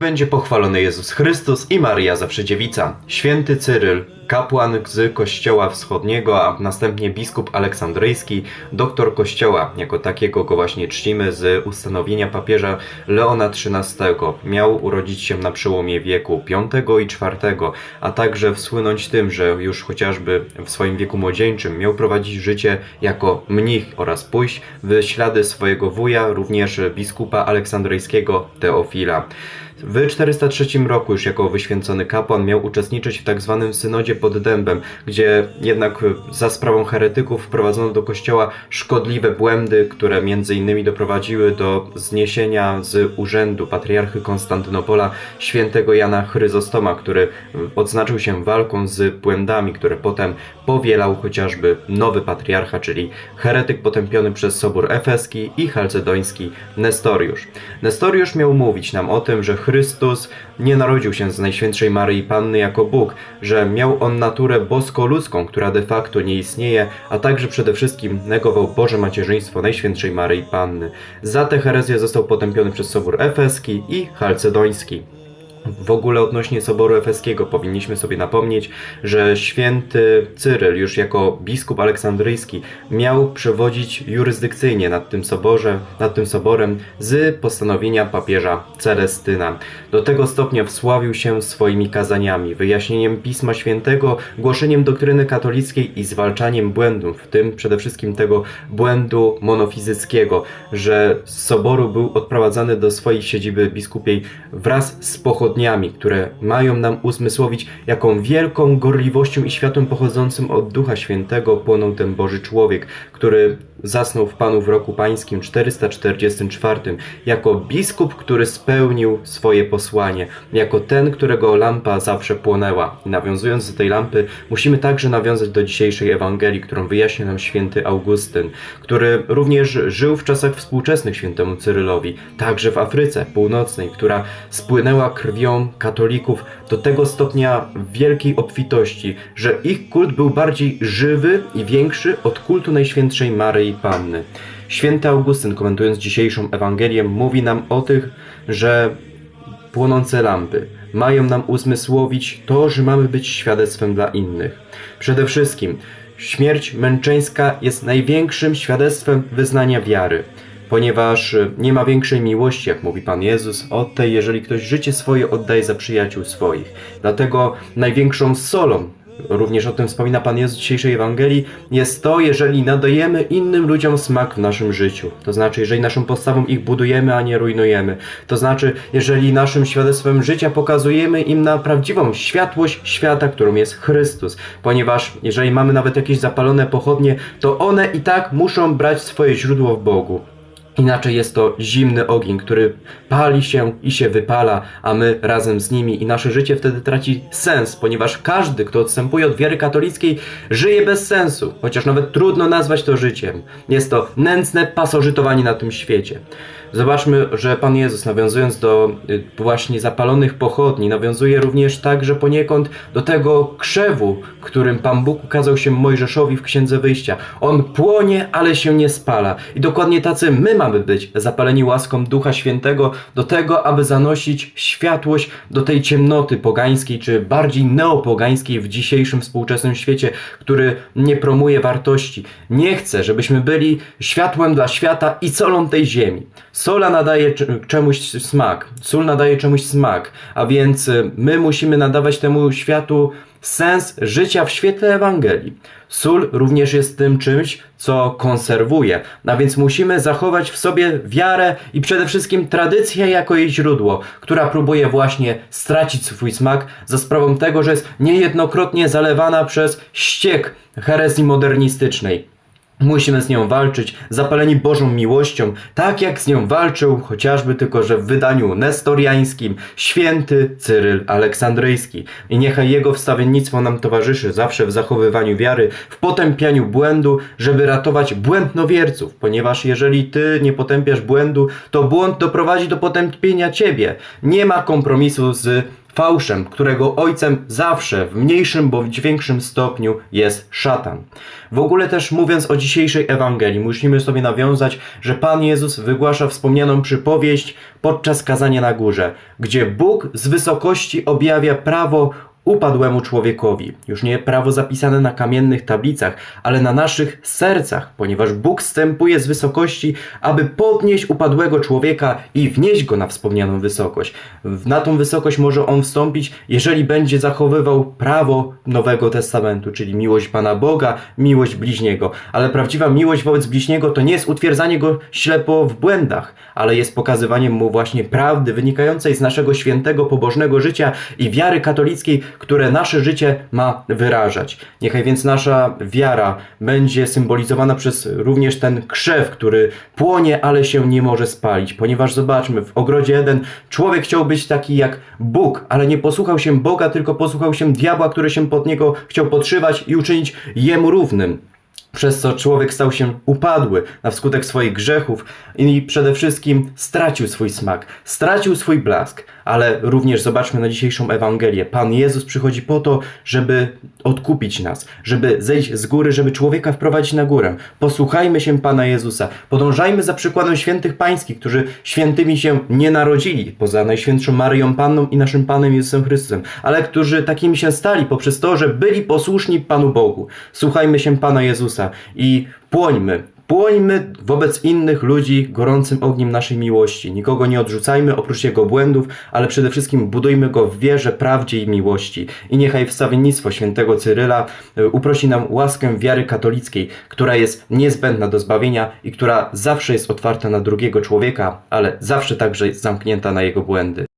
Będzie pochwalony Jezus Chrystus i Maria zawsze dziewica. Święty Cyryl, kapłan z Kościoła Wschodniego, a następnie biskup aleksandryjski, doktor Kościoła, jako takiego go właśnie czcimy z ustanowienia papieża Leona XIII. Miał urodzić się na przełomie wieku V i IV, a także wsłynąć tym, że już chociażby w swoim wieku młodzieńczym miał prowadzić życie jako mnich oraz pójść w ślady swojego wuja, również biskupa aleksandryjskiego Teofila. W 403 roku już jako wyświęcony kapłan miał uczestniczyć w tak zwanym synodzie pod dębem, gdzie jednak za sprawą heretyków wprowadzono do kościoła szkodliwe błędy, które między innymi doprowadziły do zniesienia z urzędu patriarchy Konstantynopola świętego Jana Chryzostoma, który odznaczył się walką z błędami, które potem powielał chociażby nowy patriarcha, czyli heretyk potępiony przez Sobór Efeski i Chalcedoński Nestoriusz. Nestoriusz miał mówić nam o tym, że Chrystus nie narodził się z Najświętszej Maryi Panny jako Bóg, że miał on naturę bosko-ludzką, która de facto nie istnieje, a także przede wszystkim negował Boże Macierzyństwo Najświętszej Maryi Panny. Za tę herezję został potępiony przez Sobór Efeski i Chalcedoński. W ogóle odnośnie Soboru Efeskiego powinniśmy sobie napomnieć, że święty Cyryl już jako biskup aleksandryjski miał przewodzić jurysdykcyjnie nad tym soborze, nad tym soborem z postanowienia papieża Celestyna. Do tego stopnia wsławił się swoimi kazaniami, wyjaśnieniem Pisma Świętego, głoszeniem doktryny katolickiej i zwalczaniem błędów, w tym przede wszystkim tego błędu monofizyckiego, że z soboru był odprowadzany do swojej siedziby biskupiej wraz z pochodniami, które mają nam uzmysłowić, jaką wielką gorliwością i światłem pochodzącym od Ducha Świętego płonął ten Boży człowiek, który zasnął w Panu w roku pańskim 444, jako biskup, który spełnił swoje posłanie, jako ten, którego lampa zawsze płonęła. Nawiązując do tej lampy, musimy także nawiązać do dzisiejszej Ewangelii, którą wyjaśnia nam święty Augustyn, który również żył w czasach współczesnych świętemu Cyrylowi, także w Afryce Północnej, która spłynęła krwią katolików do tego stopnia wielkiej obfitości, że ich kult był bardziej żywy i większy od kultu Najświętszej Maryi Panny. Święty Augustyn, komentując dzisiejszą Ewangelię, mówi nam o tych, że płonące lampy mają nam uzmysłowić to, że mamy być świadectwem dla innych. Przede wszystkim śmierć męczeńska jest największym świadectwem wyznania wiary. Ponieważ nie ma większej miłości, jak mówi Pan Jezus, od tej, jeżeli ktoś życie swoje oddaje za przyjaciół swoich. Dlatego największą solą również o tym wspomina Pan Jezus w dzisiejszej Ewangelii, jest to, jeżeli nadajemy innym ludziom smak w naszym życiu. To znaczy, jeżeli naszą postawą ich budujemy, a nie rujnujemy. To znaczy, jeżeli naszym świadectwem życia pokazujemy im na prawdziwą światłość świata, którą jest Chrystus. Ponieważ jeżeli mamy nawet jakieś zapalone pochodnie, to one i tak muszą brać swoje źródło w Bogu. Inaczej jest to zimny ogień, który pali się i się wypala, a my razem z nimi i nasze życie wtedy traci sens, ponieważ każdy, kto odstępuje od wiary katolickiej, żyje bez sensu, chociaż nawet trudno nazwać to życiem. Jest to nędzne pasożytowanie na tym świecie. Zobaczmy, że Pan Jezus, nawiązując do y, właśnie zapalonych pochodni, nawiązuje również także poniekąd do tego krzewu, którym Pan Bóg ukazał się Mojżeszowi w Księdze Wyjścia. On płonie, ale się nie spala. I dokładnie tacy my mamy być, zapaleni łaską Ducha Świętego do tego, aby zanosić światłość do tej ciemnoty pogańskiej, czy bardziej neopogańskiej w dzisiejszym współczesnym świecie, który nie promuje wartości. Nie chce, żebyśmy byli światłem dla świata i solą tej ziemi. Sola nadaje cze- czemuś smak, sól nadaje czemuś smak, a więc y, my musimy nadawać temu światu sens życia w świetle Ewangelii. Sól również jest tym czymś, co konserwuje, a więc musimy zachować w sobie wiarę i przede wszystkim tradycję jako jej źródło, która próbuje właśnie stracić swój smak za sprawą tego, że jest niejednokrotnie zalewana przez ściek herezji modernistycznej. Musimy z nią walczyć, zapaleni Bożą miłością, tak jak z nią walczył chociażby tylko, że w wydaniu nestoriańskim święty Cyryl Aleksandryjski. I niechaj jego wstawiennictwo nam towarzyszy zawsze w zachowywaniu wiary, w potępianiu błędu, żeby ratować błędnowierców, ponieważ jeżeli ty nie potępiasz błędu, to błąd doprowadzi do potępienia ciebie. Nie ma kompromisu z fałszem, którego ojcem zawsze w mniejszym bądź większym stopniu jest szatan. W ogóle też mówiąc o dzisiejszej Ewangelii, musimy sobie nawiązać, że Pan Jezus wygłasza wspomnianą przypowieść podczas kazania na górze, gdzie Bóg z wysokości objawia prawo upadłemu człowiekowi. Już nie prawo zapisane na kamiennych tablicach, ale na naszych sercach, ponieważ Bóg stępuje z wysokości, aby podnieść upadłego człowieka i wnieść go na wspomnianą wysokość. Na tą wysokość może on wstąpić, jeżeli będzie zachowywał prawo Nowego Testamentu, czyli miłość Pana Boga, miłość bliźniego. Ale prawdziwa miłość wobec bliźniego to nie jest utwierdzanie go ślepo w błędach, ale jest pokazywaniem mu właśnie prawdy wynikającej z naszego świętego, pobożnego życia i wiary katolickiej, które nasze życie ma wyrażać. Niechaj więc nasza wiara będzie symbolizowana przez również ten krzew, który płonie, ale się nie może spalić, ponieważ zobaczmy, w ogrodzie Eden człowiek chciał być taki jak Bóg, ale nie posłuchał się Boga, tylko posłuchał się diabła, który się pod niego chciał podszywać i uczynić jemu równym przez co człowiek stał się upadły na wskutek swoich grzechów i przede wszystkim stracił swój smak, stracił swój blask. Ale również zobaczmy na dzisiejszą Ewangelię. Pan Jezus przychodzi po to, żeby odkupić nas, żeby zejść z góry, żeby człowieka wprowadzić na górę. Posłuchajmy się Pana Jezusa, podążajmy za przykładem świętych pańskich, którzy świętymi się nie narodzili, poza Najświętszą Maryją Panną i naszym Panem Jezusem Chrystusem, ale którzy takimi się stali poprzez to, że byli posłuszni Panu Bogu. Słuchajmy się Pana Jezusa i płońmy, Płońmy wobec innych ludzi gorącym ogniem naszej miłości. Nikogo nie odrzucajmy oprócz jego błędów, ale przede wszystkim budujmy go w wierze, prawdzie i miłości. I niechaj wstawiennictwo świętego Cyryla e, uprosi nam łaskę wiary katolickiej, która jest niezbędna do zbawienia i która zawsze jest otwarta na drugiego człowieka, ale zawsze także jest zamknięta na jego błędy.